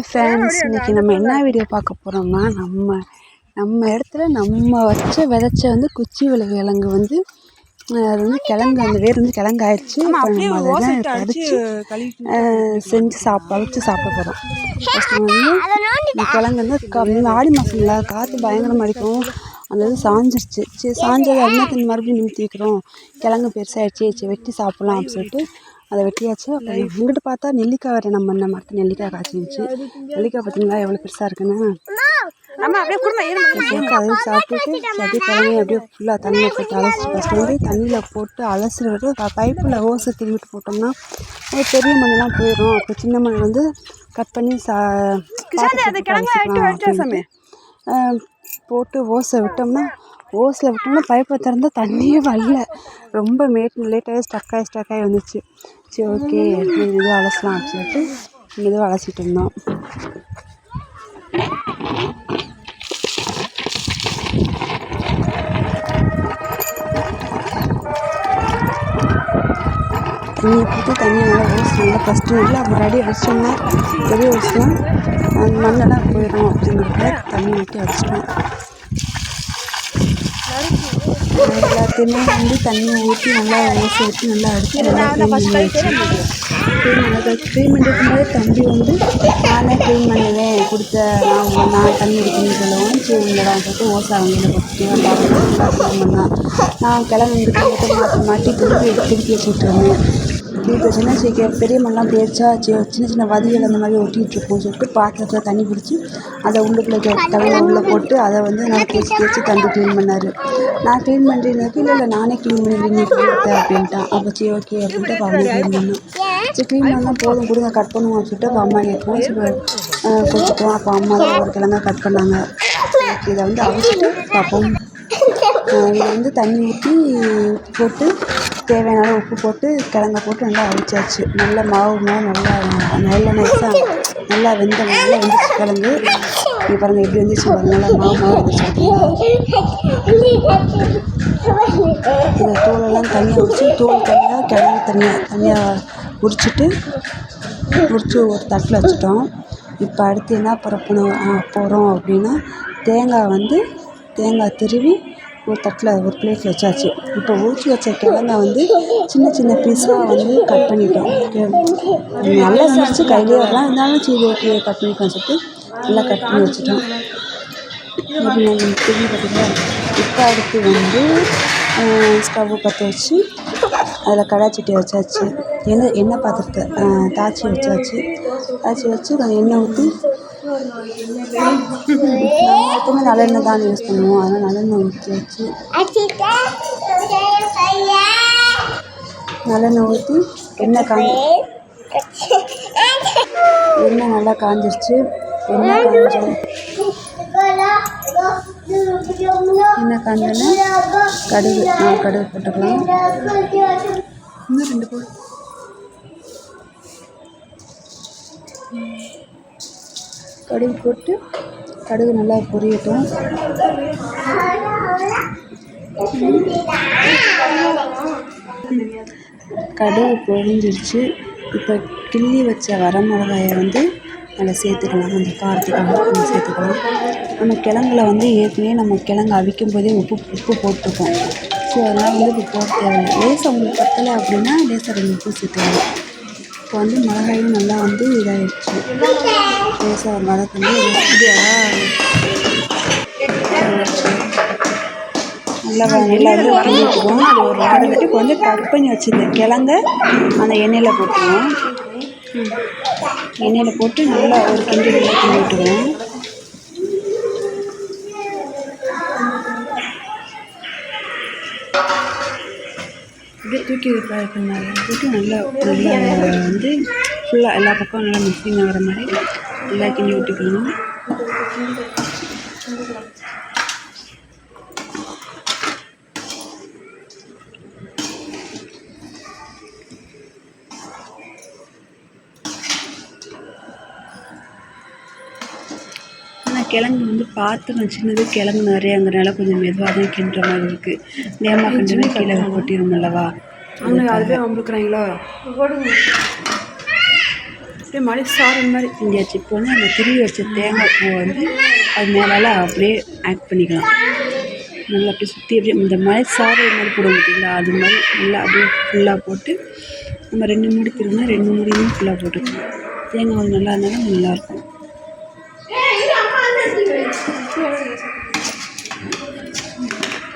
Hi friends இன்றைக்கி நம்ம என்ன வீடியோ பார்க்க போகிறோம்னா நம்ம நம்ம இடத்துல நம்ம வச்ச விதைச்ச வந்து குச்சி விலை கிழங்கு வந்து அது வந்து கிழங்கு அந்த வேர் வந்து கிழங்கு ஆயிடுச்சு நம்ம அதெல்லாம் பறித்து செஞ்சு சாப்பிட அவிச்சு சாப்பிட போகிறோம் ஃபஸ்ட்டு வந்து கிழங்கு வந்து ஆடி மாதம்ல காற்று பயங்கரமாக அடிக்கும். அந்த இது சாஞ்சிருச்சு. சரி சாஞ்சதை என்னத்துக்கு மறுபடியும் நிமித்தி வைக்கிறோம். கிழங்கு பெருசாகிடுச்சு சரி வெட்டி சாப்பிட்லாம் அப்படின்னு சொல்லிட்டு அதை வெட்டியாச்சு. அப்புறம் இங்கிட்டு பார்த்தா நெல்லிக்காய் வேறு நம்ம இந்த மரத்து நெல்லிக்காய் காய்ச்சிருந்துச்சு நெல்லிக்காய் பார்த்தீங்களா? எவ்வளோ பெருசாக இருக்குன்னு? அதையும் சாப்பிட்டுட்டு அப்படியே கிழங்கு அப்படியே ஃபுல்லாக தண்ணியில் போட்டு அலசிட்டு ஃபஸ்ட்டு வந்து தண்ணியில் போட்டு அலசுறது பைப்பில் ஓசை திருவிட்டு போட்டோம்னா பெரிய மண்ணெல்லாம் போயிடும். அப்போ சின்ன மண் வந்து கட் பண்ணி சா போட்டு ஓசை விட்டோம்னா ஓஸில் விட்டோம்னா பைப்பை திறந்தா தண்ணியே வரல. ரொம்ப மேட் லேட்டாகி ஸ்டக் ஆகி ஸ்டக் ஆகி வந்துச்சு. சரி ஓகே மெதுவாக அலசலாம் அப்படின்னு சொல்லிட்டு மெதுவாக அலசிட்டு இருந்தோம். தண்ணியை போட்டு தண்ணியை நல்லா ஓஸ் நல்லா ஃபஸ்ட்டு நல்லா முன்னாடி அடிச்சோம்னா பெரிய ஓஸ்லாம் அந்த மண்ணெல்லாம் போயிடும் அப்படிங்கிறதுல தண்ணி ஊற்றி அடிச்சிட்டோம். எல்லாத்தையுமே வந்து தண்ணி ஊற்றி நல்லா ஓசை ஊற்றி நல்லா அடித்து நல்லா க்ளீன் பண்ணி க்ளீன் பண்ணது க்ளீன் பண்ணுறதுக்கு தம்பி வந்து நானே க்ளீன் பண்ணுவேன். கொடுத்த நான் நான் தண்ணி எடுக்கணும்னு சொல்லவும் சரி இல்லைடா சொல்லிட்டு ஓசை அவங்கள கொடுத்துட்டு நல்லா க்ளீன் பண்ணான் நான் கிளம்பி மாற்றி மாட்டி திருப்பி திருப்பி வச்சுட்டு இருந்தேன் திருப்பி சின்ன சரி பெரிய மண்ணெலாம் போயிடுச்சா சின்ன சின்ன வதிகள் அந்த மாதிரி ஊட்டிகிட்டுருக்கும் சொல்லிட்டு பாத்திரத்தில் தண்ணி பிடிச்சி அதை உள்ளுக்குள்ளே தவிர உள்ளே போட்டு அதை வந்து நான் தேய்ச்சி தேய்ச்சி தந்து க்ளீன் பண்ணார். நான் க்ளீன் பண்ணுறதுக்கு இல்லை இல்லை நானே க்ளீன் பண்ணி நீ கொடுத்த அப்படின்ட்டான். அப்போ சரி ஓகே அப்படின்ட்டு அப்போ அவனே க்ளீன் பண்ணேன் சரி க்ளீன் பண்ணால் போதும் கொடுங்க கட் பண்ணுவோம் அப்படின்னு சொல்லிட்டு அப்போ அம்மா கேட்போம் சரி கொடுத்துட்டோம். அப்போ அம்மா தான் ஒரு கிழங்கா கட் பண்ணாங்க. இதை வந்து அவிச்சிட்டு பார்ப்போம் இதை வந்து தண்ணி ஊற்றி போட்டு தேவையான அளவு உப்பு போட்டு கிழங்க போட்டு நல்லா அவிச்சாச்சு. நல்ல மாவு மாவு நல்லா நல்ல நைஸாக நல்லா வெந்த நல்லா வெந்துச்சு கிழங்கு. இப்போ பாருங்கள் எப்படி வந்துச்சு நல்லா மாவு மாவு இந்த தோலெல்லாம் தனியாக உரிச்சு தோல் தனியாக கிழங்கு தனியாக தனியாக உரிச்சிட்டு உரிச்சு ஒரு தட்டில் வச்சுட்டோம். இப்போ அடுத்து என்ன பரப்பணும் போகிறோம் அப்படின்னா தேங்காய் வந்து தேங்காய் திருவி ஒரு தட்டில் ஒரு பிளேட்டில் வச்சாச்சு. இப்போ ஊற்றி வச்ச கிழங்க வந்து சின்ன சின்ன பீஸாக வந்து கட் பண்ணிட்டோம். நல்லா வந்துருச்சு கையிலே வரலாம். இருந்தாலும் சரி ஓகே கட் பண்ணிக்கலாம் சொல்லிட்டு நல்லா கட் பண்ணி வச்சுட்டோம். திரும்பி பார்த்தீங்களா? இப்போ அடுத்து வந்து ஸ்டவ் பற்ற வச்சு அதில் கடாச்சட்டி வச்சாச்சு. எண்ணெய் எண்ணெய் பாத்திரத்தை தாச்சி வச்சாச்சு. தாச்சி வச்சு கொஞ்சம் எண்ணெய் ஊற்றி எப்பவுமே நல்லெண்ணெய் தான் யூஸ் பண்ணுவோம். அதனால் நல்லெண்ணெய் ஊற்றி வச்சு நல்லெண்ணெய் ஊற்றி எண்ணெய் காஞ்சி எண்ணெய் நல்லா காஞ்சிருச்சு. எண்ணெய் காஞ்ச எண்ணெய் காஞ்சோன்னே கடுகு நாலு கடுகு போட்டுக்கலாம். இன்னும் ரெண்டு போடு. கடுகு போட்டு கடுகு நல்லா பொரியட்டும். கடுகு பொரிஞ்சிருச்சு. இப்போ கிள்ளி வச்ச வரமிளகாயை வந்து அதில் சேர்த்துக்கலாம். அந்த காரத்துக்காக நம்ம சேர்த்துக்கலாம். நம்ம கிழங்குல வந்து ஏற்கனவே நம்ம கிழங்கு அவிக்கும் போதே உப்பு உப்பு போட்டிருக்கோம். ஸோ அதனால் வந்து இப்போ போட்டு தேவையில்லை. லேசாக உங்களுக்கு பத்தலை அப்படின்னா லேசாக ரெண்டு உப்பு சேர்த்துக்கலாம். இப்போ வந்து மிளகாயும் நல்லா வந்து இதாகிடுச்சு லேசாக வதக்கணும் அப்படியா? நல்லா நல்லா வந்து கிண்டி விட்டுருவோம் அது ஒரு வாடை விட்டு இப்போ வந்து கட் பண்ணி வச்சுருந்த கிழங்க அந்த எண்ணெயில் போட்டுருவோம். எண்ணெயில் போட்டு நல்லா ஒரு கிண்டி நல்லா கிண்டி விட்டுருவோம். தூக்கி தூக்கி பண்ணாங்க போட்டு நல்லா நல்லா வந்து ஃபுல்லாக எல்லா பக்கம் நல்லா மிக்சிங் ஆகிற மாதிரி நல்லா கிண்டி விட்டுக்கணும் ஆனால் கிழங்கு வந்து பாத்திரம் சின்னது கிழங்கு நிறையாங்கிறனால கொஞ்சம் மெதுவாக தான் கிண்டுற மாதிரி இருக்குது நேமா கொஞ்சமே கீழே கொட்டிடும் அல்லவா? அவங்க அதுவே அமுக்குறாங்களோ அப்படியே மழை சாரல் மாதிரி இங்கே இப்போ வந்து அந்த திருவி வச்ச தேங்காய் பூவை வந்து அது மேலால் அப்படியே ஆட் பண்ணிக்கலாம். நல்லா அப்படியே சுற்றி அப்படியே இந்த மலை சாறு மாதிரி போடுவோம் பார்த்தீங்களா? அது மாதிரி நல்லா அப்படியே ஃபுல்லாக போட்டு நம்ம ரெண்டு மூடி திருவினா ரெண்டு மூடியும் ஃபுல்லாக போட்டுக்கலாம். தேங்காய் வந்து நல்லா இருந்தாலும் நல்லாயிருக்கும்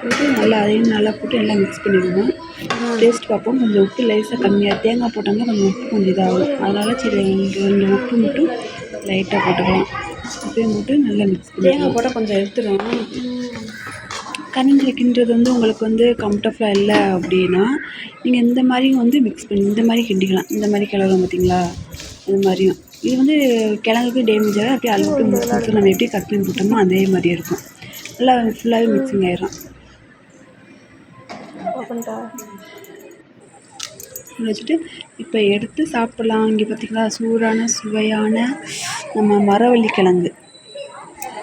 போட்டு நல்லா அதையும் நல்லா போட்டு நல்லா மிக்ஸ் பண்ணிடுவோம் டேஸ்ட் பார்ப்போம். கொஞ்சம் உப்பு லைஸாக கம்மியாக தேங்காய் போட்டோம்னா கொஞ்சம் உப்பு கொஞ்சம் இதாகும். அதனால் சரி ரெண்டு உப்பு மட்டும் லைட்டாக போட்டுக்கலாம். உப்பையும் போட்டு நல்லா மிக்ஸ் பண்ணி தேங்காய் போட்டால் கொஞ்சம் எடுத்துடும் கரண்டில் கிண்டுறது வந்து உங்களுக்கு வந்து கம்ஃபர்டபுளாக இல்லை அப்படின்னா நீங்கள் இந்த மாதிரியும் வந்து மிக்ஸ் பண்ணி இந்த மாதிரி கிண்டிக்கலாம். இந்த மாதிரி கிளறும் பார்த்தீங்களா இது மாதிரியும். இது வந்து கிழங்குக்கு டேமேஜ் ஆகாது. அப்படியே அளவுக்கு மிக்ஸ் பண்ணி நம்ம எப்படி கட் பண்ணி போட்டோமோ அதே மாதிரி இருக்கும். நல்லா ஃபுல்லாகவே மிக்சிங் ஆயிடும் வச்சுட்டு இப்போ எடுத்து சாப்பிட்லாம். இங்கே பார்த்தீங்களா? சூடான சுவையான நம்ம மரவள்ளி கிழங்கு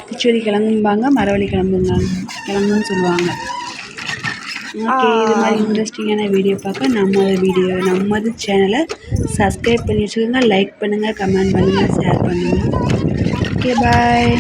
கிச்சடி கிழங்கும்பாங்க மரவள்ளி கிழங்குங்க கிழங்குன்னு சொல்லுவாங்க. ஓகே இது மாதிரி இன்ட்ரெஸ்டிங்கான வீடியோ பார்க்க நம்ம வீடியோ நமது சேனலை சப்ஸ்கிரைப் பண்ணி வச்சுக்கோங்க. லைக் பண்ணுங்கள் கமெண்ட் பண்ணுங்கள் ஷேர் பண்ணுங்கள் ஓகே பாய்